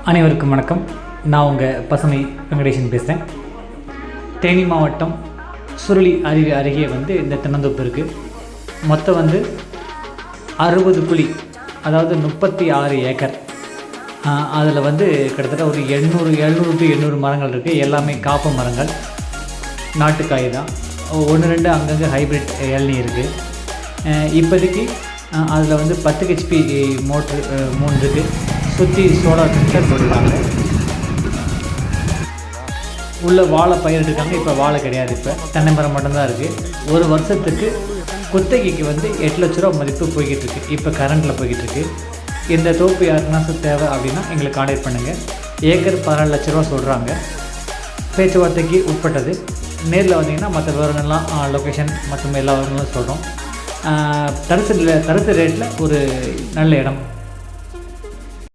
அனைவருக்கும் வணக்கம். நான் உங்கள் பசுமை வெங்கடேசன் பேசுகிறேன் தேனி மாவட்டம் சுருளி அருவி அருகே வந்து இந்த தென்னந்தோப்பு இருக்குது மொத்தம் வந்து அறுபது குழி அதாவது முப்பத்தி ஆறு ஏக்கர். அதில் வந்து கிட்டத்தட்ட ஒரு எண்ணூறு எழுநூறு டு எண்ணூறு மரங்கள் இருக்குது எல்லாமே காப்பு மரங்கள். நாட்டுக்காய் தான். ஒன்று ரெண்டு அங்கங்கே ஹைப்ரிட் இளநீ இருக்குது இப்போதைக்கு அதில் வந்து பத்து ஹெச்பி மோட்ரு மூணு இருக்குது சுற்றி சோடா சென்டர் போட்டுருக்காங்க. உள்ள வாழை பயிரிட்டுருக்காங்க இப்போ வாழை கிடையாது இப்போ. தென்னை மரம் மட்டும்தான் இருக்குது ஒரு வருஷத்துக்கு குத்தகைக்கு வந்து எட்டு லட்ச ரூபா மதிப்பு போய்கிட்டு இருக்கு. இப்போ கரண்ட்டில் போய்கிட்டு இருக்கு. இந்த தோப்பு யாருக்குனாச்சும் தேவை அப்படின்னா எங்களுக்கு கான்டாக்ட் பண்ணுங்கள் ஏக்கர் பதினாலு லட்ச ரூபா சொல்கிறாங்க பேச்சுவார்த்தைக்கு உட்பட்டது. நேரில் வந்தீங்கன்னா மற்ற விவரங்கள்லாம் லொக்கேஷன் மற்றும் எல்லா விவரங்களும் சொல்கிறோம் தரத்து தரத்து ரேட்டில் ஒரு நல்ல இடம்.